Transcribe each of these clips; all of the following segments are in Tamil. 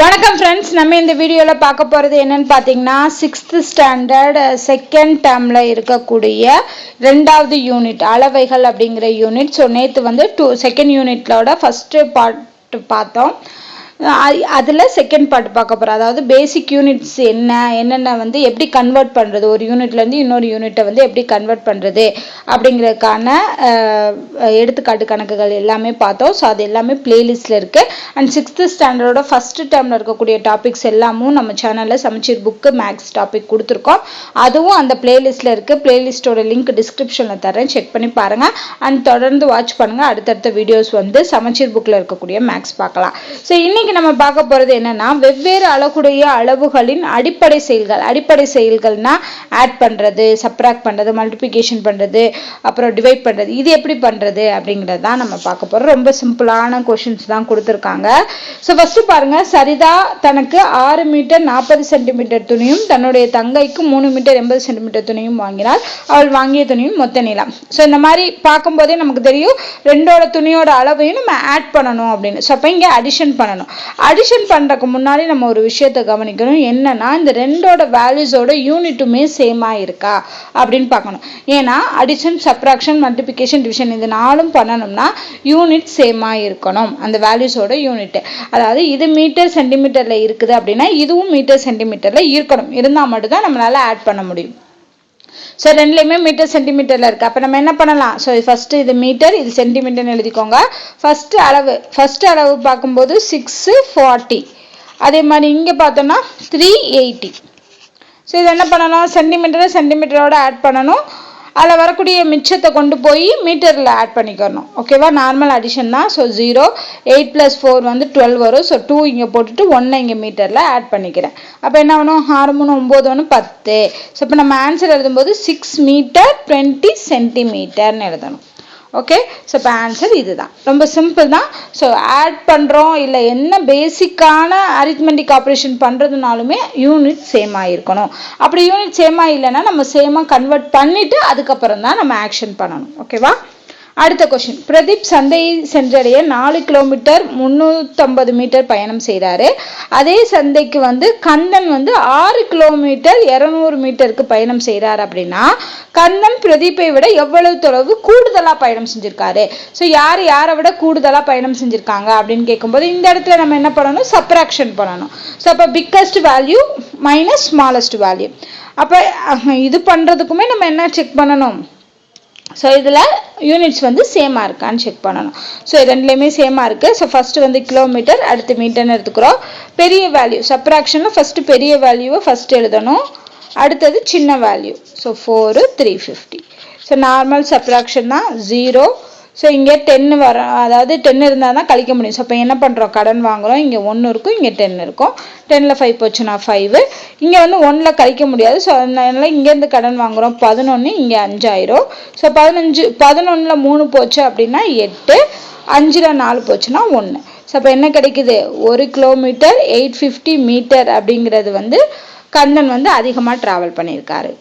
வணக்கம் ஃப்ரெண்ட்ஸ் நம்ம இந்த வீடியோவில் பார்க்க போகிறது என்னன்னு பார்த்தீங்கன்னா சிக்ஸ்த்து ஸ்டாண்டர்ட் செகண்ட் டேர்மில் இருக்கக்கூடிய ரெண்டாவது யூனிட் அளவைகள் அப்படிங்கிற யூனிட் ஸோ நேற்று வந்து டூ செகண்ட் யூனிட்டோட ஃபஸ்ட்டு பார்ட் பார்த்தோம். அதில் செகண்ட் பார்ட் பார்க்க போகிறோம் அதாவது பேசிக் யூனிட்ஸ் என்ன என்னென்ன வந்து எப்படி கன்வெர்ட் பண்ணுறது ஒரு யூனிட்லேருந்து இன்னொரு யூனிட்டை வந்து எப்படி கன்வெர்ட் பண்ணுறது அப்படிங்கிறதுக்கான எடுத்துக்காட்டு கணக்குகள் எல்லாமே பார்த்தோம். ஸோ அது எல்லாமே பிளேலிஸ்ட்டில் இருக்குது அண்ட் சிக்ஸ்த்து ஸ்டாண்டர்டோட ஃபஸ்ட்டு டேர்மில் இருக்கக்கூடிய டாபிக்ஸ் எல்லாமும் நம்ம சேனலில் சமச்சீர் புக்கு மேக்ஸ் டாபிக் கொடுத்துருக்கோம். அதுவும் அந்த பிளேலிஸ்ட்டில் இருக்குது பிளேலிஸ்ட்டோட லிங்க் டிஸ்கிரிப்ஷனில் தரேன் செக் பண்ணி பாருங்கள் அண்ட் தொடர்ந்து வாட்ச் பண்ணுங்கள் அடுத்தடுத்த வீடியோஸ் வந்து சமச்சீர் புக்கில் இருக்கக்கூடிய மேக்ஸ் பார்க்கலாம். ஸோ இன்னைக்கு நம்ம பார்க்க போகிறது என்னன்னா வெவ்வேறு அளவுடைய அளவுகளின் அடிப்படை செயல்கள். அடிப்படை செயல்கள்னா ஆட் பண்ணுறது சப்ராக்ட் பண்ணுறது மல்டிப்ளிகேஷன் பண்ணுறது அப்புறம் டிவைட் பண்ணுறது இது எப்படி பண்ணுறது அப்படிங்கிறது தான் நம்ம பார்க்க போகிறோம் ரொம்ப சிம்பிளான கொஷின்ஸ் தான் கொடுத்துருக்காங்க. ஸோ ஃபஸ்ட்டு பாருங்கள் சரிதா தனக்கு ஆறு மீட்டர் நாற்பது சென்டிமீட்டர் துணியும் தன்னுடைய தங்கைக்கு மூணு மீட்டர் எண்பது சென்டிமீட்டர் துணியும் வாங்கினாள். அவள் வாங்கிய துணியும் மொத்த நிலம். ஸோ இந்த மாதிரி பார்க்கும்போதே நமக்கு தெரியும் ரெண்டோட துணியோட அளவையும் நம்ம ஆட் பண்ணணும் அப்படின்னு. ஸோ அப்போ இங்கே அடிஷன் பண்ணணும். அடிஷன் பண்ணுறதுக்கு முன்னாடி நம்ம ஒரு விஷயத்தை கவனிக்கணும். என்னென்னா இந்த ரெண்டோட வேல்யூஸோட யூனிட்டுமே சேமாக இருக்கா? அப்படின்னு பார்க்கணும். ஏன்னா அடிஷன் சப்ராக்ஷன் மல்டிபிகேஷன் டிவிஷன் இது நாலும் பண்ணணும்னா யூனிட் சேமாக இருக்கணும். அந்த வேல்யூஸோட யூனிட் அதாவது இது மீட்டர் சென்டிமீட்டரில் இருக்குது அப்படின்னா இதுவும் மீட்டர் சென்டிமீட்டரில் இருக்கணும். இருந்தால் மட்டும்தான் நம்மளால் ஆட் பண்ண முடியும். ஸோ ரெண்டுலேயுமே மீட்டர் சென்டிமீட்டரில் இருக்குது அப்போ நம்ம என்ன பண்ணலாம்? ஸோ ஃபஸ்ட்டு இது மீட்டர் இது சென்டிமீட்டர்னு எழுதிக்கோங்க. ஃபஸ்ட்டு அளவு ஃபஸ்ட்டு அளவு பார்க்கும்போது சிக்ஸு ஃபார்ட்டி அதே மாதிரி இங்கே பார்த்தோன்னா த்ரீ எயிட்டி ஸோ இது என்ன பண்ணணும்? சென்டிமீட்டரை சென்டிமீட்டரோட ஆட் பண்ணணும். அதில் வரக்கூடிய மிச்சத்தை கொண்டு போய் மீட்டரில் ஆட் பண்ணிக்கணும். ஓகேவா நார்மல் அடிஷன் தான். So zero eight plus four வந்து டுவெல் வரும். ஸோ டூ இங்கே போட்டுட்டு ஒன்று இங்கே மீட்டரில் ஆட் பண்ணிக்கிறேன். அப்போ என்ன ஆகணும்? ஆறு மூணு ஒம்பது ஒன்று பத்து. ஸோ இப்போ நம்ம ஆன்சர் எழுதும்போது சிக்ஸ் மீட்டர் டுவெண்ட்டி சென்டிமீட்டர்னு எழுதணும். ஓகே ஸோ இப்போ ஆன்சர் இதுதான். ரொம்ப சிம்பிள் தான். ஸோ ஆட் பண்ணுறோம் இல்லை என்ன பேசிக்கான அரித்மெண்டிக் ஆப்ரேஷன் பண்ணுறதுனாலுமே யூனிட் சேமாக இருக்கணும் அப்படி யூனிட் சேமாக இல்லைன்னா நம்ம சேமாக கன்வெர்ட் பண்ணிவிட்டு அதுக்கப்புறம் தான் நம்ம ஆக்ஷன் பண்ணணும். ஓகேவா அடுத்த கொஷின் பிரதீப் சந்தையை சென்றடைய நாலு கிலோமீட்டர் முந்நூற்றம்பது மீட்டர் பயணம் செய்கிறாரு அதே சந்தைக்கு வந்து கந்தன் வந்து ஆறு கிலோமீட்டர் இரநூறு மீட்டருக்கு பயணம் செய்கிறார் அப்படின்னா கந்தன் பிரதீப்பை விட எவ்வளவு தொலைவு கூடுதலாக பயணம் செஞ்சிருக்காரு? ஸோ யார் யாரை விட கூடுதலாக பயணம் செஞ்சுருக்காங்க அப்படின்னு கேட்கும்போது இந்த இடத்துல நம்ம என்ன பண்ணணும்? சப்ராக்ஷன் பண்ணணும். ஸோ அப்போ biggest value minus smallest value அப்போ இது பண்ணுறதுக்குமே நம்ம என்ன செக் பண்ணணும்? ஸோ இதில் யூனிட்ஸ் வந்து சேமாக இருக்கான்னு செக் பண்ணணும். ஸோ ரெண்டுலேயுமே சேமாக இருக்குது ஸோ ஃபஸ்ட்டு வந்து கிலோமீட்டர் அடுத்து மீட்டர்னு எடுத்துக்கிறோம். பெரிய வேல்யூ சப்ராக்ஷனில் ஃபஸ்ட்டு பெரிய வேல்யூவை ஃபஸ்ட்டு எழுதணும். அடுத்தது சின்ன value so four three fifty so normal subtraction தான் ஜீரோ ஸோ இங்கே டென்னு வர அதாவது டென் இருந்தால் தான் கழிக்க முடியும். ஸோ இப்போ என்ன பண்ணுறோம் கடன் வாங்குகிறோம் இங்கே ஒன்று இருக்கும் இங்கே டென் இருக்கும். டென்னில் ஃபைவ் போச்சுன்னா ஃபைவு இங்கே வந்து ஒன்றில் கழிக்க முடியாது. ஸோ அதனால இங்கேருந்து கடன் வாங்குகிறோம் பதினொன்று இங்கே அஞ்சாயிரம். ஸோ பதினஞ்சு பதினொன்றில் மூணு போச்சு அப்படின்னா எட்டு. அஞ்சில் நாலு போச்சுன்னா ஒன்று ஸோ அப்போ என்ன கிடைக்குது? ஒரு கிலோமீட்டர் எயிட் ஃபிஃப்டி மீட்டர் அப்படிங்கிறது வந்து கண்ணன் வந்து அதிகமாக ட்ராவல் பண்ணியிருக்காரு.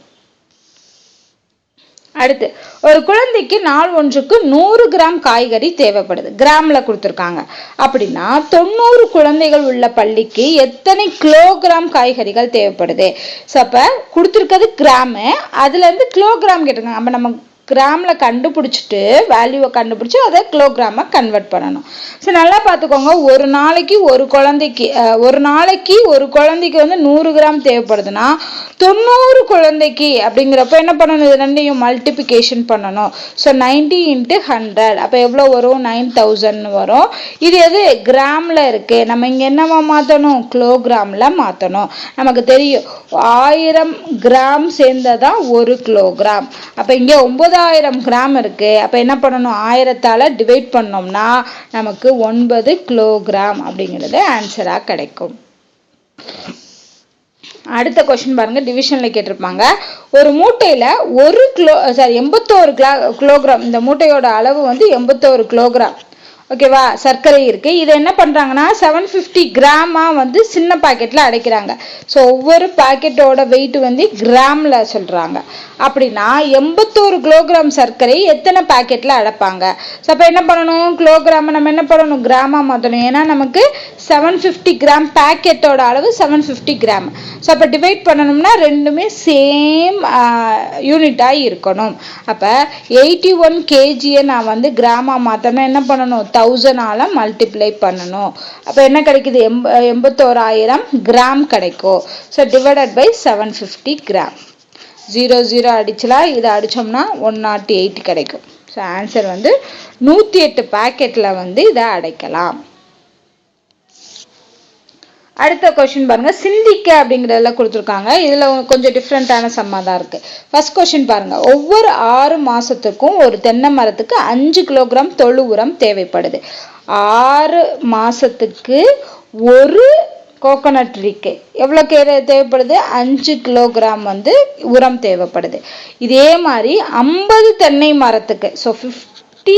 அடுத்து ஒரு குழந்தைக்கு நாள் ஒன்றுக்கு நூறு கிராம் காய்கறி தேவைப்படுது. கிராமில் கொடுத்துருக்காங்க. அப்படின்னா தொண்ணூறு குழந்தைகள் உள்ள பள்ளிக்கு எத்தனை கிலோகிராம் காய்கறிகள் தேவைப்படுது? ஸோ அப்போ கொடுத்துருக்கிறது கிராமு. அதுலேருந்து கிலோகிராம் கேட்டிருக்காங்க. அப்போ நம்ம கிராமில் கண்டுபிடிச்சிட்டு வேல்யூவை கண்டுபிடிச்சி அதை கிலோகிராமாக கன்வெர்ட் பண்ணணும். ஸோ நல்லா பார்த்துக்கோங்க. ஒரு நாளைக்கு ஒரு குழந்தைக்கு ஒரு நாளைக்கு ஒரு குழந்தைக்கு வந்து நூறு கிராம் தேவைப்படுதுன்னா தொண்ணூறு குழந்தைக்கு அப்படிங்கிறப்ப என்ன பண்ணணும்? இது ரெண்டையும் மல்டிபிகேஷன் பண்ணணும். ஸோ நைன்டி இன்ட்டு ஹண்ட்ரட் அப்போ எவ்வளோ வரும்? நைன் தௌசண்ட் வரும். இது எது? கிராமில் இருக்குது நம்ம இங்கே என்னவா மாற்றணும் கிலோகிராமில் மாற்றணும் நமக்கு தெரியும். ஆயிரம் கிராம் சேர்ந்ததான் ஒரு கிலோகிராம் அப்போ இங்கே ஒம்பது ஒன்பதாயிரம் கிராம் இருக்குது அப்போ என்ன பண்ணணும்? ஆயிரத்தால் டிவைட் பண்ணோம்னா நமக்கு ஒன்பது கிலோகிராம் அப்படிங்கிறது ஆன்சராக கிடைக்கும். அடுத்த கொஸ்டின் பாருங்க. டிவிஷனில் கேட்டிருப்பாங்க. ஒரு மூட்டையில ஒரு கிலோ சாரி எண்பத்தோரு கிலோ கிலோகிராம் இந்த மூட்டையோட அளவு வந்து எண்பத்தோரு கிலோகிராம் ஓகேவா சர்க்கரை இருக்கு. இதை என்ன பண்றாங்கன்னா செவன் ஃபிஃப்டி கிராமா வந்து சின்ன பாக்கெட்ல அடைக்கிறாங்க. ஸோ ஒவ்வொரு பாக்கெட்டோட வெயிட் வந்து கிராம்ல சொல்றாங்க. அப்படின்னா எண்பத்தோரு கிலோகிராம் சர்க்கரை எத்தனை பாக்கெட்டில் அடைப்பாங்க? ஸோ அப்போ என்ன பண்ணணும்? கிலோகிராம் நம்ம என்ன பண்ணணும்? கிராமாக மாற்றணும் ஏன்னா நமக்கு செவன் ஃபிஃப்டி கிராம் பேக்கெட்டோட அளவு செவன் ஃபிஃப்டி கிராம் ஸோ அப்போ டிவைட் பண்ணணும்னா ரெண்டுமே சேம் யூனிட்டாக இருக்கணும். அப்போ எயிட்டி ஒன் கேஜியை நான் வந்து கிராமாக மாற்றணும் என்ன பண்ணணும்? தௌசண்டால் மல்டிப்ளை பண்ணணும். அப்போ என்ன கிடைக்குது? எம்ப எண்பத்தோராயிரம் கிராம் கிடைக்கும். So divided by seven fifty gram zero zero அடிச்சலாம் இதை அடித்தோம்னா ஒன் நாட் எயிட் கிடைக்கும். ஸோ ஆன்சர் வந்து நூற்றி எட்டு பேக்கெட்டில் வந்து இதை அடைக்கலாம். அடுத்த கொஷின் பாருங்க. சிந்திக்க அப்படிங்கிறதுல கொடுத்துருக்காங்க. இதில் கொஞ்சம் டிஃப்ரெண்ட்டான சம்மா தான் இருக்கு. ஃபர்ஸ்ட் கொஷின் பாருங்க. ஒவ்வொரு ஆறு மாசத்துக்கும் ஒரு தென்னை மரத்துக்கு அஞ்சு கிலோகிராம் தொழு உரம் தேவைப்படுது. ஆறு மாசத்துக்கு ஒரு கோகோனட் ட்ரீக்கு எவ்வளோ கே தேவைப்படுது? அஞ்சு கிலோகிராம் வந்து உரம் தேவைப்படுது. இதே மாதிரி ஐம்பது தென்னை மரத்துக்கு ஸோ ஃபிஃப்டி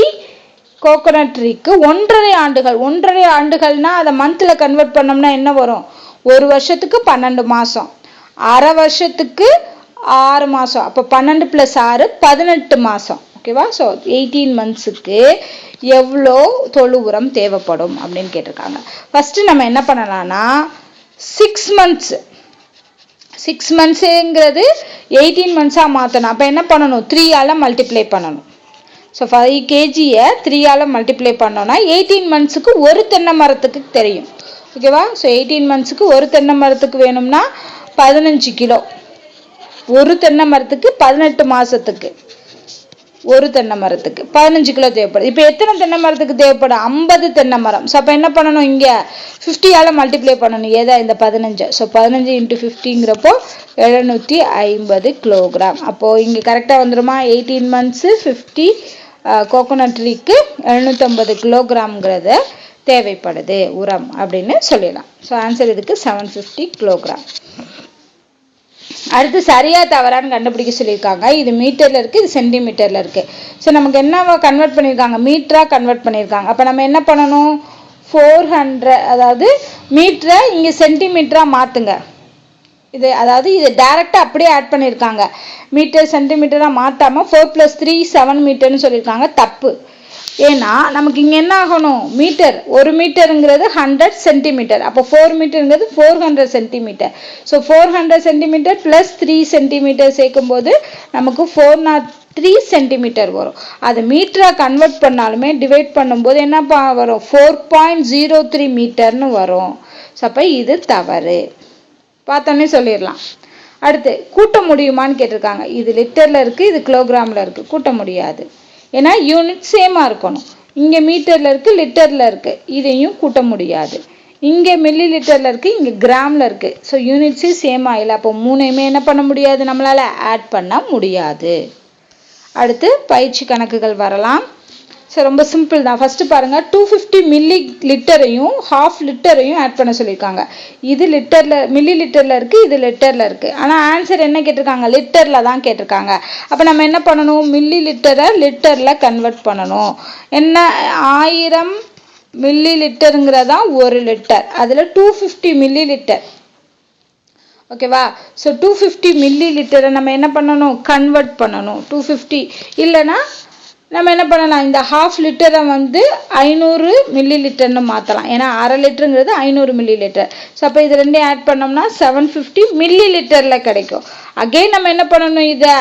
கோகோனட் ட்ரீக்கு ஒன்றரை ஆண்டுகள். ஒன்றரை ஆண்டுகள்னா அதை மந்தில் கன்வெர்ட் பண்ணோம்னா என்ன வரும்? ஒரு வருஷத்துக்கு பன்னெண்டு மாதம் அரை வருஷத்துக்கு ஆறு மாதம் அப்போ பன்னெண்டு ப்ளஸ் ஆறு பதினெட்டு மாதம் ஓகேவா ஸோ எயிட்டீன் மந்த்ஸுக்கு எவ்வளோ தொழு உரம் தேவைப்படும் அப்படின்னு கேட்டிருக்காங்க. ஃபஸ்ட்டு நம்ம என்ன பண்ணலாம்னா சிக்ஸ் மந்த்ஸ் சிக்ஸ் மந்த்ஸுங்கிறது எயிட்டீன் மந்த்ஸாக மாற்றணும் அப்போ என்ன பண்ணணும்? த்ரீயால் மல்டிப்ளை பண்ணணும். ஸோ ஃபைவ் கேஜியை த்ரீயால் மல்டிப்ளை பண்ணோன்னா எயிட்டீன் மந்த்ஸுக்கு ஒரு தென்னை மரத்துக்கு தெரியும். ஓகேவா ஸோ எயிட்டீன் மந்த்ஸுக்கு ஒரு தென்னை மரத்துக்கு வேணும்னா பதினஞ்சு கிலோ. ஒரு தென்னை மரத்துக்கு பதினெட்டு மாதத்துக்கு ஒரு தென்னை மரத்துக்கு. பதினஞ்சு கிலோ தேவைப்படுது இப்போ எத்தனை தென்னை மரத்துக்கு தேவைப்படும்? ஐம்பது தென்னை மரம். ஸோ அப்போ என்ன பண்ணணும் இங்கே? ஃபிஃப்டியால் மல்டிப்ளை பண்ணணும். ஏதா இந்த பதினஞ்சு. ஸோ பதினஞ்சு இன்ட்டு ஃபிஃப்டிங்கிறப்போ எழுநூற்றி ஐம்பது கிலோகிராம் அப்போது இங்கே கரெக்டாக வந்துடுமா எயிட்டீன் மந்த்ஸு ஃபிஃப்டி கோகோனட் ட்ரீக்கு எழுநூற்றம்பது கிலோகிராம்ங்கிறத தேவைப்படுது. உரம் அப்படின்னு சொல்லிடலாம். ஸோ ஆன்சர் இதுக்கு செவன் ஃபிஃப்டி கிலோகிராம் அடுத்து சரியா தவறான்னு கண்டுபிடிக்க சொல்லியிருக்காங்க. இது மீட்டர்ல இருக்கு இது சென்டிமீட்டர்ல இருக்கு. ஸோ நமக்கு என்ன கன்வெர்ட் பண்ணியிருக்காங்க. மீட்டரா கன்வெர்ட் பண்ணியிருக்காங்க. அப்போ நம்ம என்ன பண்ணணும்? ஃபோர் ஹண்ட்ரட் அதாவது மீட்டரை இங்கே சென்டிமீட்டரா மாற்றுங்க இது அதாவது இது டைரெக்டாக அப்படியே ஆட் பண்ணியிருக்காங்க. மீட்டர் சென்டிமீட்டராக மாற்றாமல் ஃபோர் ப்ளஸ் த்ரீ செவன் மீட்டர்னு சொல்லியிருக்காங்க. தப்பு. ஏன்னா நமக்கு இங்கே என்ன ஆகணும்? மீட்டர். ஒரு மீட்டருங்கிறது ஹண்ட்ரட் சென்டிமீட்டர் அப்போ four மீட்டருங்கிறது four hundred centimetre so four hundred centimetre plus three centimetre சேர்க்கும்போது நமக்கு ஃபோர் நாட் த்ரீ சென்டிமீட்டர் வரும். அது மீட்டராக கன்வெர்ட் பண்ணாலுமே டிவைட் பண்ணும்போது என்னப்பா வரும்? ஃபோர் பாயிண்ட் ஜீரோ த்ரீ மீட்டர்னு வரும். ஸோ அப்போ இது தவறு. பார்த்தோன்னே சொல்லிடலாம். அடுத்து கூட்ட முடியுமான்னு கேட்டிருக்காங்க. இது லிட்டரில் இருக்குது இது கிலோகிராமில் இருக்குது கூட்ட முடியாது. ஏன்னா யூனிட் சேமாக இருக்கணும். இங்கே மீட்டரில் இருக்குது லிட்டரில் இருக்குது இதையும் கூட்ட முடியாது. இங்கே மில்லி லிட்டரில் இருக்குது இங்கே கிராமில் இருக்குது ஸோ யூனிட்ஸும் சேம் ஆகல. அப்போ மூணையுமே என்ன பண்ண முடியாது நம்மளால்? ஆட் பண்ண முடியாது. அடுத்து பயிற்சி கணக்குகள் வரலாம். ஸோ ரொம்ப சிம்பிள் தான். ஃபஸ்ட்டு பாருங்கள் டூ ஃபிஃப்டி மில்லி லிட்டரையும் ஹாஃப் லிட்டரையும் ஆட் பண்ண சொல்லியிருக்காங்க. இது லிட்டரில் மில்லி லிட்டரில் இருக்குது இது லிட்டரில் இருக்குது ஆனால் ஆன்சர் என்ன கேட்டிருக்காங்க? லிட்டரில் தான் கேட்டிருக்காங்க. அப்போ நம்ம என்ன பண்ணணும்? மில்லி லிட்டரை லிட்டரில் கன்வெர்ட் பண்ணணும். என்ன? ஆயிரம் மில்லி லிட்டருங்கிறதான் ஒரு லிட்டர் அதில் டூ ஃபிஃப்டி மில்லி லிட்டர் ஓகேவா ஸோ டூ ஃபிஃப்டி மில்லி லிட்டரை நம்ம என்ன பண்ணணும்? கன்வெர்ட் பண்ணணும். டூ ஃபிஃப்டி இல்லைன்னா நம்ம என்ன பண்ணலாம்? இந்த ஹாஃப் லிட்டரை வந்து ஐநூறு மில்லி லிட்டர்னு மாற்றலாம் ஏன்னா அரை லிட்டருங்கிறது ஐநூறு மில்லி லிட்டர் ஸோ அப்போ இது ரெண்டையும் ஆட் பண்ணோம்னா செவன் ஃபிஃப்டி மில்லி லிட்டரில் கிடைக்கும். அகெயின் நம்ம என்ன பண்ணணும்? இதை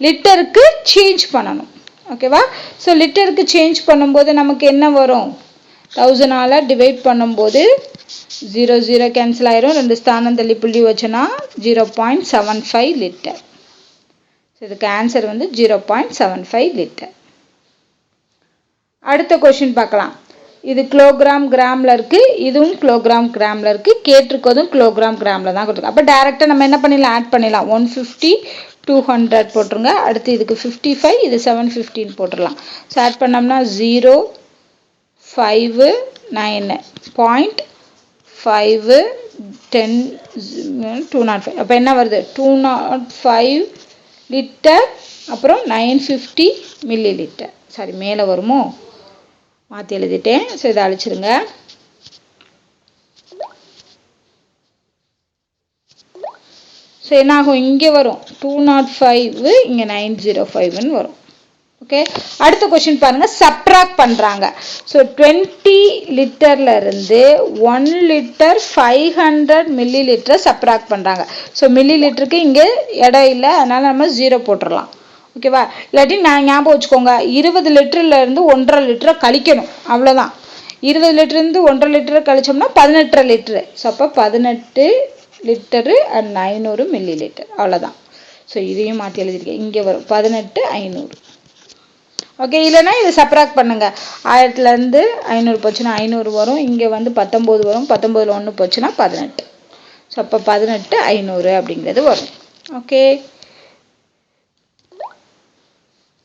லிட்டருக்கு சேஞ்ச் பண்ணணும். ஓகேவா ஸோ லிட்டருக்கு சேஞ்ச் பண்ணும்போது நமக்கு என்ன வரும்? தௌசண்டால் டிவைட் பண்ணும்போது ஜீரோ ஜீரோ கேன்சல் ஆயிரும். ரெண்டு ஸ்தானம் தள்ளி புள்ளி வச்சோன்னா zero point seven five litre so இதுக்கு ஆன்சர் வந்து zero point seven five litre அடுத்த கொஷின் பார்க்கலாம். இது கிலோகிராம் கிராமில் இருக்குது இதுவும் கிலோகிராம் கிராமில் இருக்குது கேட்டிருக்கதும் கிலோகிராம் கிராமில் தான் கொடுத்துருக்கு. அப்போ டேரெக்டாக நம்ம என்ன பண்ணிடலாம்? ஆட் பண்ணிடலாம். ஒன் ஃபிஃப்டி டூ ஹண்ட்ரட் போட்டுருங்க. அடுத்து இதுக்கு ஃபிஃப்டி ஃபைவ் இது செவன் ஃபிஃப்டின்னு போட்டுடலாம். ஸோ ஆட் பண்ணோம்னா zero five nine point five ten two nought five அப்போ என்ன வருது? டூ நாட் ஃபைவ் லிட்டர் அப்புறம் nine fifty millilitre sorry மேலே வருமோ? மாற்றி எழுதிட்டேன். ஸோ இதை அழிச்சிருங்க. ஸோ என்னாகும்? இங்கே வரும். டூ நாட் ஃபைவ் இங்கே நைன் ஜீரோ ஃபைவ்னு வரும். ஓகே? அடுத்த கொஷின் பாருங்க. சப்ராக் பண்ணுறாங்க ஸோ டுவெண்ட்டி லிட்டர்ல இருந்து one litre five hundred milli லிட்டரை சப்ராக் பண்ணுறாங்க ஸோ மில்லி லிட்டருக்கு இங்கே இடம் இல்லை. அதனால நம்ம ஜீரோ போட்டுடலாம் ஓகேவா? இல்லாட்டி நான் ஞாபகம் வச்சுக்கோங்க. இருபது லிட்டர்லேருந்து ஒன்றரை லிட்டரை கழிக்கணும். அவ்வளோதான் இருபது லிட்டர்லேருந்து ஒன்றரை லிட்டர் கழிச்சோம்னா பதினெட்டரை லிட்டரு. ஸோ அப்போ பதினெட்டு லிட்டரு அண்ட் ஐநூறு மில்லி லிட்டர் அவ்வளோதான் ஸோ இதையும் மாற்றி எழுதியிருக்கேன். இங்கே வரும். பதினெட்டு ஐநூறு. ஓகே இல்லைன்னா இதை சப்ராக்ட் பண்ணுங்கள் ஆயிரத்துலேருந்து ஐநூறு போச்சுன்னா ஐநூறு வரும். இங்கே வந்து பத்தொம்போது வரும். பத்தொம்போதில் ஒன்று போச்சுன்னா பதினெட்டு. ஸோ அப்போ பதினெட்டு ஐநூறு அப்படிங்கிறது வரும். ஓகே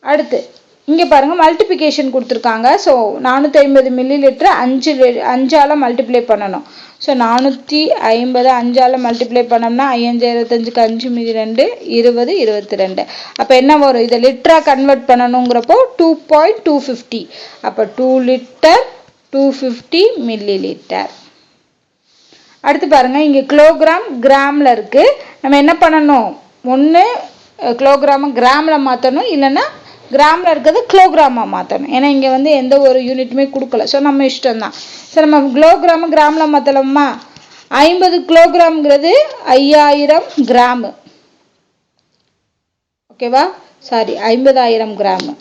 அடுத்து இங்கே பாருங்கள் மல்டிப்ளிகேஷன் கொடுத்துருக்காங்க. ஸோ நானூற்றி ஐம்பது மில்லி லிட்டர் அஞ்சு அஞ்சால் மல்டிப்ளை பண்ணணும். ஸோ நானூற்றி ஐம்பது அஞ்சால் மல்டிப்ளை பண்ணோம்னா ஐயஞ்சு இருபத்தஞ்சுக்கு அஞ்சு மீதி ரெண்டு இருபது இருபத்தி ரெண்டு. அப்போ என்ன வரும்? இதை லிட்டராக கன்வெர்ட் பண்ணணுங்கிறப்போ டூ பாயிண்ட் டூ ஃபிஃப்டி அப்போ two litre two fifty millilitre அடுத்து பாருங்கள் இங்கே கிலோகிராம் கிராமில் இருக்குது நம்ம என்ன பண்ணணும்? ஒன்று கிலோகிராமை கிராமில் மாற்றணும் இல்லைன்னா கிராமில் இருக்கிறது கிலோகிராமாக மாற்றணும் ஏன்னா இங்கே வந்து எந்த ஒரு யூனிட்டுமே கொடுக்கல. ஸோ நம்ம இஷ்டம் தான் ஸோ நம்ம கிலோகிராமு கிராமில் மாற்றலாமா ஐம்பது கிலோகிராம்ங்கிறது ஐயாயிரம் கிராமு ஓகேவா சாரி ஐம்பதாயிரம் கிராமு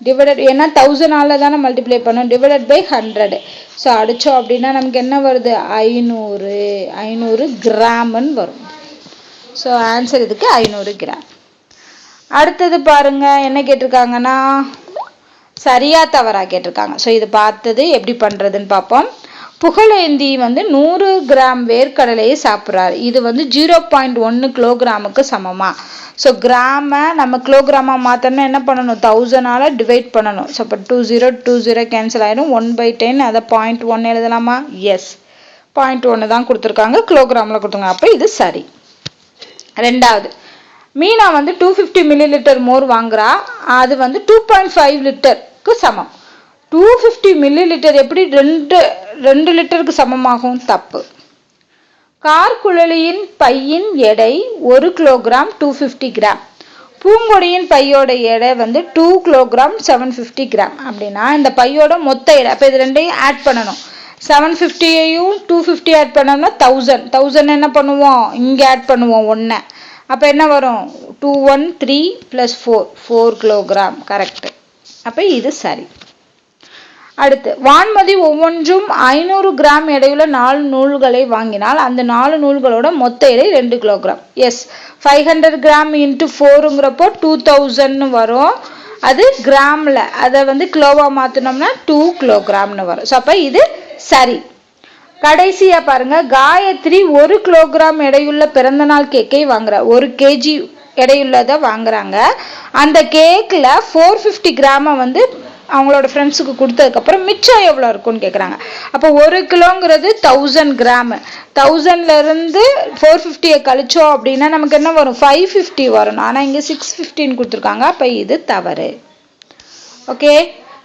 டிவைடட் ஏன்னா தௌசண்டால் தானே மல்டிப்ளை பண்ணோம். டிவைடட் பை ஹண்ட்ரடு ஸோ அடித்தோம் அப்படின்னா நமக்கு என்ன வருது? ஐநூறு. ஐநூறு கிராமுன்னு வரும். ஸோ ஆன்சர் இதுக்கு ஐநூறு கிராம் அடுத்தது பாருங்க என்ன கேட்டிருக்காங்கன்னா சரியா தவறா கேட்டிருக்காங்க. ஸோ இது பார்த்தது எப்படி பண்ணுறதுன்னு பார்ப்போம். புகழேந்தி வந்து நூறு கிராம் வேர்க்கடலையை சாப்பிட்றாரு. இது வந்து ஜீரோ பாயிண்ட் ஒன்று கிலோகிராமுக்கு சமமாக ஸோ கிராமை நம்ம கிலோகிராமாக மாற்றணும்னா என்ன பண்ணணும்? தௌசண்டால் டிவைட் பண்ணணும். ஸோ இப்போ two zero two zero cancel ஆகிடும் ஒன் பை டென் அதை பாயிண்ட் ஒன் எழுதலாமா? எஸ் பாயிண்ட் ஒன்று தான் கொடுத்துருக்காங்க. கிலோகிராமில் கொடுத்துருக்காங்க. அப்போ இது சரி. ரெண்டாவது. மீனா வந்து டூ ஃபிஃப்டி மில்லி லிட்டர் மோர் வாங்குறா. அது வந்து டூ பாயிண்ட் ஃபைவ் லிட்டருக்கு சமம். டூ ஃபிஃப்டி மில்லி லிட்டர் எப்படி ரெண்டு ரெண்டு லிட்டருக்கு சமமாகும்? தப்பு. கார் குழலியின் பையின் எடை ஒரு கிலோகிராம் டூ ஃபிஃப்டி கிராம் பூங்கொடியின் பையோட எடை வந்து two kilogram seven fifty gram அப்படின்னா இந்த பையோட மொத்த எடை அப்போ இது ரெண்டையும் ஆட் பண்ணணும். செவன் ஃபிஃப்டியையும் டூ ஃபிஃப்டி ஆட் பண்ணோம்னா தௌசண்ட் தௌசண்ட் என்ன பண்ணுவோம்? இங்கே ஆட் பண்ணுவோம் ஒன்று அப்போ என்ன வரும்? Two one three plus four four kilogram correct அப்போ இது சரி. அடுத்து வான்மதி ஒவ்வொன்றும் ஐநூறு கிராம் எடையுள்ள நாலு நூல்களை வாங்கினால் அந்த நாலு நூல்களோட மொத்த எடை ரெண்டு kilogram yes five hundred gram into ஃபோருங்கிறப்போ two தௌசண்ட்னு வரும். அது கிராமில். அதை வந்து கிலோவாக மாற்றினோம்னா டூ கிலோகிராம்னு வரும். ஸோ அப்போ இது சரி. கடைசியா பாருங்க காயத்ரி ஒரு கிலோகிராம் எடையுள்ள பிறந்தநாள் கேக்கை வாங்குற. ஒரு கேஜி எடையுள்ளதை வாங்குறாங்க. அந்த கேக்கில் ஃபோர் ஃபிஃப்டி கிராமை வந்து அவங்களோட ஃப்ரெண்ட்ஸுக்கு கொடுத்ததுக்கப்புறம் மிச்சம் எவ்வளோ இருக்கும்னு கேட்குறாங்க அப்போ ஒரு கிலோங்கிறது தௌசண்ட் கிராமு. தௌசண்ட்லேருந்து ஃபோர் ஃபிஃப்டியை கழிச்சோம் அப்படின்னா நமக்கு என்ன வரும்? ஃபைவ் ஃபிஃப்டி வரணும் ஆனால் இங்கே சிக்ஸ் ஃபிஃப்டின்னு கொடுத்துருக்காங்க. அப்போ இது தவறு. ஓகே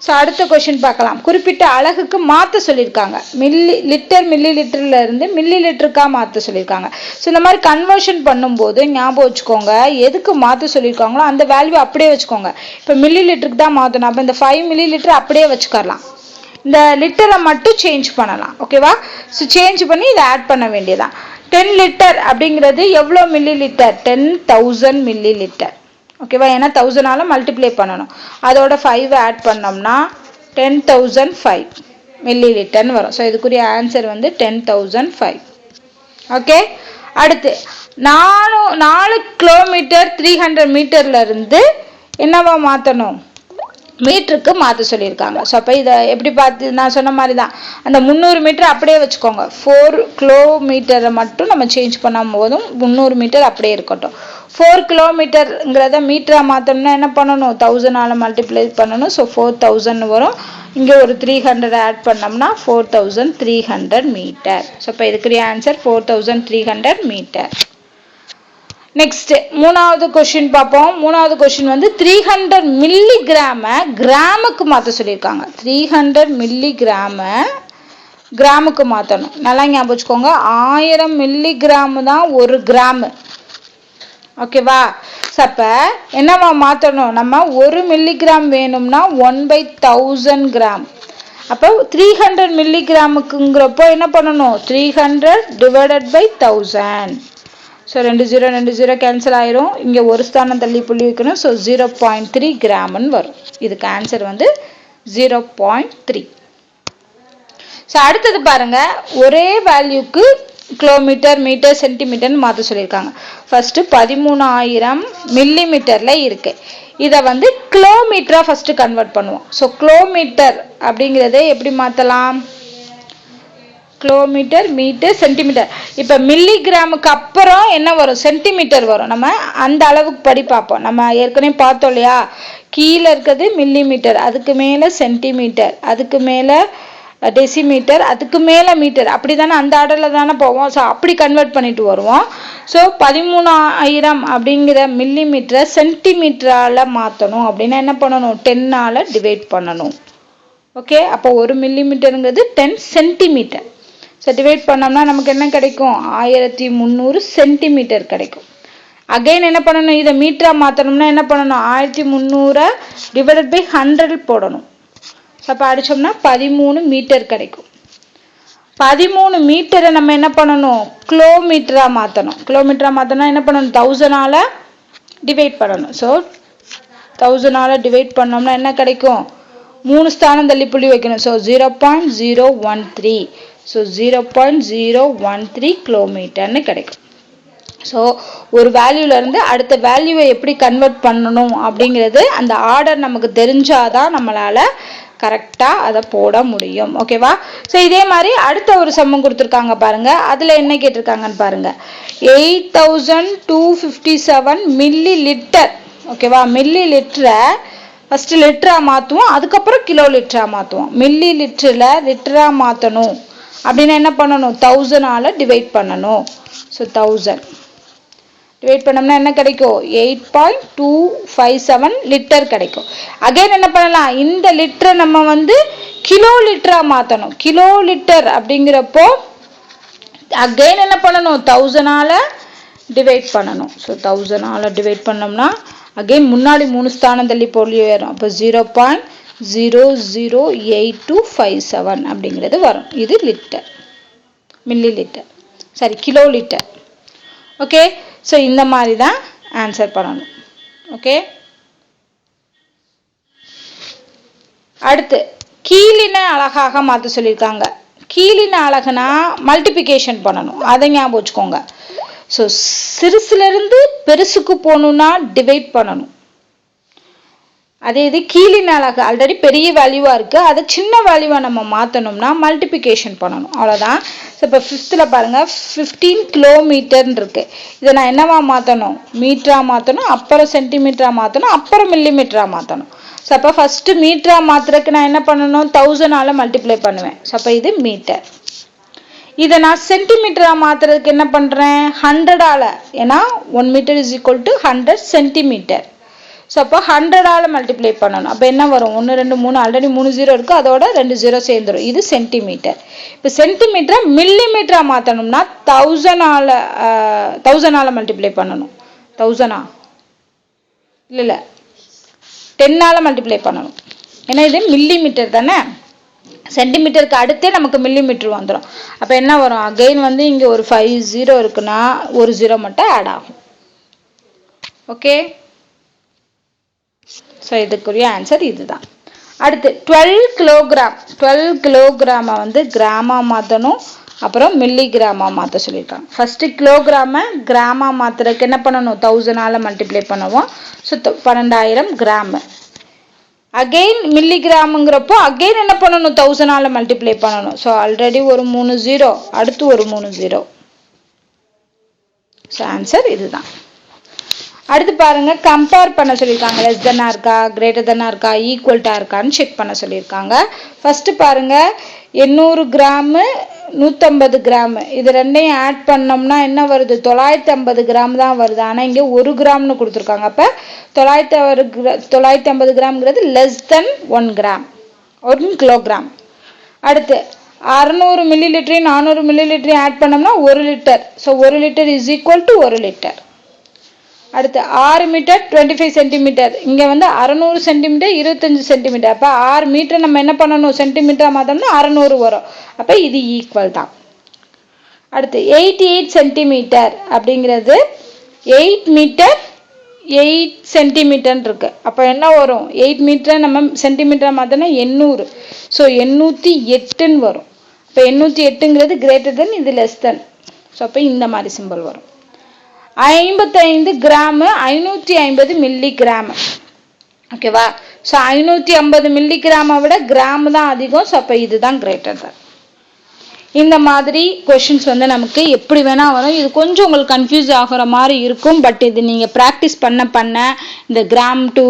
ஸோ அடுத்த கொஷின் பார்க்கலாம். குறிப்பிட்ட அழகுக்கு மாற்ற சொல்லியிருக்காங்க. மில்லி லிட்டர் மில்லி லிட்டர்லேருந்து மில்லி லிட்டருக்காக மாற்ற சொல்லியிருக்காங்க. ஸோ இந்த மாதிரி கன்வர்ஷன் பண்ணும்போது ஞாபகம் வச்சுக்கோங்க எதுக்கு மாற்ற சொல்லியிருக்காங்களோ அந்த வேல்யூ அப்படியே வச்சுக்கோங்க. இப்போ மில்லி லிட்டருக்கு தான் மாற்றணும் அப்போ இந்த ஃபைவ் மில்லி லிட்டர் அப்படியே வச்சுக்கலாம் இந்த லிட்டரை மட்டும் சேஞ்ச் பண்ணலாம். ஓகேவா ஸோ சேஞ்ச் பண்ணி இதை ஆட் பண்ண வேண்டியதான் டென் லிட்டர் அப்படிங்கிறது எவ்வளோ millilitre ten thousand millilitre ஓகேவா ஏன்னா தௌசண்டால் மல்டிப்ளை பண்ணணும். அதோட ஃபைவ் ஆட் பண்ணோம்னா டென் தௌசண்ட் ஃபைவ் மில்லி லிட்டர்னு வரும். ஸோ இதுக்குரிய ஆன்சர் வந்து டென் தௌசண்ட் ஃபைவ் ஓகே அடுத்து நாலு நாலு கிலோமீட்டர் த்ரீ ஹண்ட்ரட் மீட்டர்லேருந்து என்னவா மாற்றணும் மீட்டருக்கு மாற்ற சொல்லியிருக்காங்க. ஸோ அப்போ இதை எப்படி பார்த்து நான் சொன்ன மாதிரி தான் அந்த முந்நூறு மீட்டர் அப்படியே வச்சுக்கோங்க. ஃபோர் கிலோமீட்டரை மட்டும் நம்ம சேஞ்ச் பண்ணால் போதும். முந்நூறு மீட்டர் அப்படியே இருக்கட்டும். ஃபோர் கிலோமீட்டருங்கிறத மீட்டராக மாற்றணும்னா என்ன பண்ணணும்? தௌசண்டால் மல்டிப்ளை பண்ணணும். ஸோ ஃபோர் தௌசண்ட் வரும். இங்கே ஒரு த்ரீ ஹண்ட்ரட் ஆட் பண்ணோம்னா four thousand three hundred metre so இப்போ இதுக்குரிய answer four thousand three hundred metre next மூணாவது கொஷின் பார்ப்போம். மூணாவது கொஷின் வந்து த்ரீ ஹண்ட்ரட் மில்லி கிராமை கிராமுக்கு மாற்ற சொல்லியிருக்காங்க. த்ரீ ஹண்ட்ரட் மில்லி கிராமை கிராமுக்கு மாற்றணும் நல்லா ஞாபகம் வச்சுக்கோங்க. ஆயிரம் மில்லி கிராமு தான் ஒரு கிராமு ஓகேவா அப்போ என்னவா மாற்றணும் நம்ம ஒரு மில்லிகிராம் வேணும்னா ஒன் பை தௌசண்ட் கிராம் அப்போ த்ரீ ஹண்ட்ரட் மில்லிகிராமுக்குங்கிறப்போ என்ன பண்ணணும்? Three hundred divided by thousand so ரெண்டு ஜீரோ ரெண்டு ஜீரோ கேன்சல் ஆயிரும். இங்கே ஒரு ஸ்தானம் தள்ளி புள்ளி வைக்கணும். ஸோ ஜீரோ பாயிண்ட் த்ரீ கிராம்னு வரும். இதுக்கு ஆன்சர் வந்து ஜீரோ பாயிண்ட் த்ரீ ஸோ அடுத்தது பாருங்க. ஒரே வேல்யூக்கு கிலோமீட்டர் மீட்டர் சென்டிமீட்டர்னு மாற்ற சொல்லியிருக்காங்க. ஃபஸ்ட்டு பதிமூணாயிரம் மில்லி மீட்டரில் இருக்கு. இதை வந்து கிலோமீட்டராக ஃபஸ்ட்டு கன்வெர்ட் பண்ணுவோம். ஸோ கிலோமீட்டர் அப்படிங்கிறத எப்படி மாற்றலாம்? கிலோமீட்டர் மீட்டர் சென்டிமீட்டர் இப்போ மில்லிகிராமுக்கு அப்புறம் என்ன வரும்? சென்டிமீட்டர் வரும். நம்ம அந்த அளவுக்கு படி பார்ப்போம். நம்ம ஏற்கனவே பார்த்தோம் இல்லையா? கீழே இருக்கிறது மில்லிமீட்டர் அதுக்கு மேலே சென்டிமீட்டர் அதுக்கு மேலே டெசிமீட்டர் அதுக்கு மேலே மீட்டர் அப்படி தானே அந்த ஆர்டரில் தானே போவோம். ஸோ அப்படி கன்வெர்ட் பண்ணிட்டு வருவோம். ஸோ பதிமூணாயிரம் அப்படிங்கிற மில்லி மீட்டரை சென்டிமீட்டரால் மாற்றணும் அப்படின்னா என்ன பண்ணணும்? டென்னால் டிவைட் பண்ணணும். ஓகே அப்போ ஒரு மில்லி மீட்டருங்கிறது டென் சென்டிமீட்டர் ஸோ டிவைட் பண்ணோம்னா நமக்கு என்ன கிடைக்கும்? ஆயிரத்தி முந்நூறு சென்டிமீட்டர் கிடைக்கும். அகைன் என்ன பண்ணணும்? இதை மீட்டராக மாற்றணும்னா என்ன பண்ணணும்? ஆயிரத்தி முந்நூறை டிவைடட் பை ஹண்ட்ரட் போடணும். அப்போ அடித்தோம்னா பதிமூணு மீட்டர் கிடைக்கும். பதிமூணு மீட்டரை நம்ம என்ன பண்ணணும்? கிலோமீட்டராக மாற்றணும் கிலோமீட்டராக மாற்றினா என்ன பண்ணணும்? தௌசண்டால் டிவைட் பண்ணணும். ஸோ தௌசண்டால் டிவைட் பண்ணோம்னா என்ன கிடைக்கும்? மூணு ஸ்தானம் தள்ளி புள்ளி வைக்கணும் so zero point zero one three so zero point zero one three கிலோமீட்டர்னு கிடைக்கும். ஸோ ஒரு வேல்யூலேருந்து அடுத்த வேல்யூவை எப்படி கன்வெர்ட் பண்ணணும் அப்படிங்கிறது அந்த ஆர்டர் நமக்கு தெரிஞ்சாதான் நம்மளால் கரெக்டாக அதை போட முடியும். ஓகேவா ஸோ இதே மாதிரி அடுத்த ஒரு சம்மம் கொடுத்துருக்காங்க பாருங்கள் அதில் என்ன கேட்டிருக்காங்கன்னு பாருங்கள் eight thousand two fifty seven millilitre ஓகேவா மில்லி லிட்டரை ஃபஸ்ட்டு லிட்டராக மாற்றுவோம் அதுக்கப்புறம் கிலோ லிட்டராக மாற்றுவோம் மில்லி லிட்டரில் லிட்டராக மாற்றணும் அப்படின்னா என்ன பண்ணணும்? தௌசண்டால் டிவைட் பண்ணணும். ஸோ தௌசண்ட் டிவைட் பண்ணோம்னா என்ன கிடைக்கும்? Eight point two five seven litre கிடைக்கும். அகைன் என்ன பண்ணலாம்? இந்த லிட்டரை நம்ம வந்து கிலோ லிட்டராக மாற்றணும் கிலோ லிட்டர் அப்படிங்கிறப்போ அகைன் என்ன பண்ணணும்? தௌசண்டால் டிவைட் பண்ணணும். ஸோ தௌசண்டால் டிவைட் பண்ணோம்னா அகைன் முன்னாடி மூணு ஸ்தானம் தள்ளி பொருள் வரும். அப்போ zero point zero zero eight two five seven அப்படிங்கிறது வரும். இது litre millilitre sorry kilolitre okay so இந்த மாதிரி தான் ஆன்சர் பண்ணணும். ஓகே அடுத்து கீழின அழகாக மாற்ற சொல்லியிருக்காங்க. கீழின அழகுனா மல்டிபிகேஷன் பண்ணணும். அதை ஞாபகம் வச்சுக்கோங்க. ஸோ சிறுசுலேருந்து பெருசுக்கு போகணுன்னா டிவைட் பண்ணணும். அதே இது கீழினாலாக ஆல்ரெடி பெரிய வேல்யூவாக இருக்குது அதை சின்ன வேல்யூவாக நம்ம மாற்றணும்னா மல்டிபிகேஷன் பண்ணணும். அவ்வளோதான் ஸோ இப்போ ஃபிஃப்த்தில் பாருங்கள் ஃபிஃப்டீன் கிலோமீட்டர்னு இருக்குது இதை நான் என்னவா மாற்றணும் மீட்டராக மாற்றணும் அப்புறம் சென்டிமீட்டராக மாற்றணும் அப்புறம் மில்லிமீட்டராக மாற்றணும் ஸோ அப்போ ஃபஸ்ட்டு மீட்டராக மாற்றுறதுக்கு நான் என்ன பண்ணணும்? தௌசண்டால் மல்டிப்ளை பண்ணுவேன். ஸோ அப்போ இது மீட்டர். இதை நான் சென்டிமீட்டராக மாற்றுறதுக்கு என்ன பண்ணுறேன் ஹண்ட்ரடால் ஏன்னா one metre is equal to hundred centimetre so அப்போ ஹண்ட்ரடால் மல்டிப்ளை பண்ணணும். அப்போ என்ன வரும்? ஒன்று ரெண்டு மூணு ஆல்ரெடி மூணு ஜீரோ இருக்குது அதோட ரெண்டு ஜீரோ சேர்ந்துடும் இது சென்டிமீட்டர் இப்போ சென்டிமீட்டரை மில்லிமீட்டராக மாற்றணும்னா தௌசண்டால் தௌசண்டால் மல்டிப்ளை பண்ணணும். தௌசண்டா இல்லை இல்லை. டென்னால் மல்டிப்ளை பண்ணணும். ஏன்னா இது மில்லிமீட்டர் தானே? சென்டிமீட்டருக்கு அடுத்தே நமக்கு மில்லிமீட்டர் வந்துடும் அப்போ என்ன வரும்? அகெயின் வந்து இங்கே ஒரு ஃபைவ் ஜீரோ இருக்குன்னா ஒரு ஜீரோ மட்டும் ஆட் ஆகும். ஓகே ஸோ இதுக்குரிய ஆன்சர் இதுதான். அடுத்து டுவெல் கிலோகிராம் டுவெல் கிலோகிராமை வந்து கிராமாக மாற்றணும் அப்புறம் மில்லி கிராமாக மாற்ற சொல்லியிருக்காங்க ஃபஸ்ட்டு கிலோகிராமை கிராமாக மாற்றுறதுக்கு என்ன பண்ணணும்? தௌசண்டால் மல்டிப்ளை பண்ணுவோம். ஸோ பன்னெண்டாயிரம் கிராமு அகெயின் மில்லி கிராமுங்கிறப்போ அகெயின் என்ன பண்ணணும்? தௌசண்டால் மல்டிப்ளை பண்ணணும். ஸோ ஆல்ரெடி ஒரு மூணு ஜீரோ அடுத்து ஒரு மூணு ஜீரோ ஸோ ஆன்சர் இதுதான். அடுத்து பாருங்கள் கம்பேர் பண்ண சொல்லியிருக்காங்க. லெஸ் தென்னா இருக்கா கிரேட்டர் தென்னா இருக்கா ஈக்குவல்ட்டாக இருக்கான்னு செக் பண்ண சொல்லியிருக்காங்க. ஃபஸ்ட்டு பாருங்க எண்ணூறு கிராமு நூற்றம்பது கிராம். இது ரெண்டையும் ஆட் பண்ணோம்னா என்ன வருது? தொள்ளாயிரத்தி ஐம்பது கிராம் தான் வருது. ஆனால் இங்கே ஒரு கிராம்னு கொடுத்துருக்காங்க. அப்போ தொள்ளாயிரத்தி ஒரு கிரா தொள்ளாயிரத்தி ஐம்பது கிராம்ங்கிறது less than one gram one kilogram அடுத்து அறநூறு மில்லி லிட்டரையும் நானூறு மில்லி லிட்டரையும் ஆட் பண்ணோம்னா ஒரு லிட்டர் ஸோ ஒரு லிட்டர் இஸ் ஈக்குவல் டு ஒரு லிட்டர் அடுத்து ஆறு மீட்டர் டுவெண்ட்டி ஃபைவ் சென்டிமீட்டர் இங்கே வந்து அறநூறு சென்டிமீட்டர் இருபத்தஞ்சி சென்டிமீட்டர் அப்போ ஆறு மீட்டர் நம்ம என்ன பண்ணணும்? சென்டிமீட்டராக மாற்றோம்னா அறநூறு வரும். அப்போ இது ஈக்குவல் தான். அடுத்து எயிட்டி எயிட் சென்டிமீட்டர் அப்படிங்கிறது எயிட் மீட்டர் எயிட் சென்டிமீட்டர்னு இருக்கு. அப்போ என்ன வரும்? எயிட் மீட்டரை நம்ம சென்டிமீட்டராக மாற்றினா எண்ணூறு. ஸோ எண்ணூற்றி எட்டுன்னு வரும். இப்போ எண்ணூற்றி எட்டுங்கிறது கிரேட்டர் தென் இது லெஸ் தென் ஸோ அப்போ இந்த மாதிரி சிம்பிள் வரும். ஐம்பத்தைந்து கிராமு ஐநூற்றி ஐம்பது மில்லி கிராமு ஓகேவா ஸோ ஐநூற்றி ஐம்பது மில்லி கிராமை விட கிராம் தான் அதிகம். ஸோ அப்போ இதுதான் கிரேட்டர் தான். இந்த மாதிரி கொஷின்ஸ் வந்து நமக்கு எப்படி வேணால் வரும். இது கொஞ்சம் உங்களுக்கு கன்ஃபியூஸ் ஆகிற மாதிரி இருக்கும். பட் இது நீங்கள் ப்ராக்டிஸ் பண்ண பண்ண இந்த கிராம் டு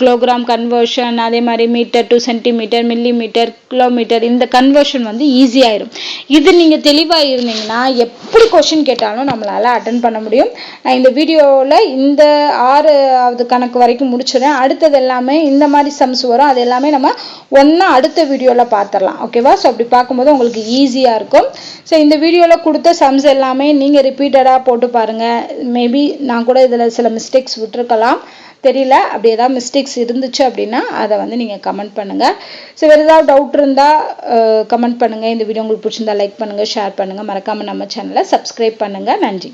கிலோகிராம் கன்வர்ஷன் அதே மாதிரி metre to centimetre millimetre kilometre இந்த கன்வர்ஷன் வந்து ஈஸியாயிரும் இது நீங்கள் தெளிவாக இருந்தீங்கன்னா எப்படி கொஷின் கேட்டாலும் நம்மளால் அட்டன் பண்ண முடியும். நான் இந்த வீடியோவில் இந்த ஆறாவது கணக்கு வரைக்கும் முடிச்சிடுறேன். அடுத்தது எல்லாமே இந்த மாதிரி சம்ஸ் வரும். அது எல்லாமே நம்ம ஒன்றா அடுத்த வீடியோவில் பார்த்துடலாம் ஓகேவா ஸோ அப்படி பார்க்கும்போது உங்களுக்கு ஈஸி ஈஸியாக இருக்கும். ஸோ இந்த வீடியோவில் கொடுத்த சம்ஸ் எல்லாமே நீங்கள் ரிப்பீட்டடாக போட்டு பாருங்கள் மேபி நான் கூட இதில் சில மிஸ்டேக்ஸ் விட்டுருக்கலாம். தெரியல. அப்படி ஏதாவது மிஸ்டேக்ஸ் இருந்துச்சு அப்படின்னா அதை வந்து நீங்கள் கமெண்ட் பண்ணுங்கள் ஸோ வேறு ஏதாவது டவுட் இருந்தால் கமெண்ட் பண்ணுங்கள் இந்த வீடியோ உங்களுக்கு பிடிச்சிருந்தா லைக் பண்ணுங்கள் ஷேர் பண்ணுங்கள் மறக்காமல் நம்ம சேனலை சப்ஸ்கிரைப் பண்ணுங்கள் நன்றி.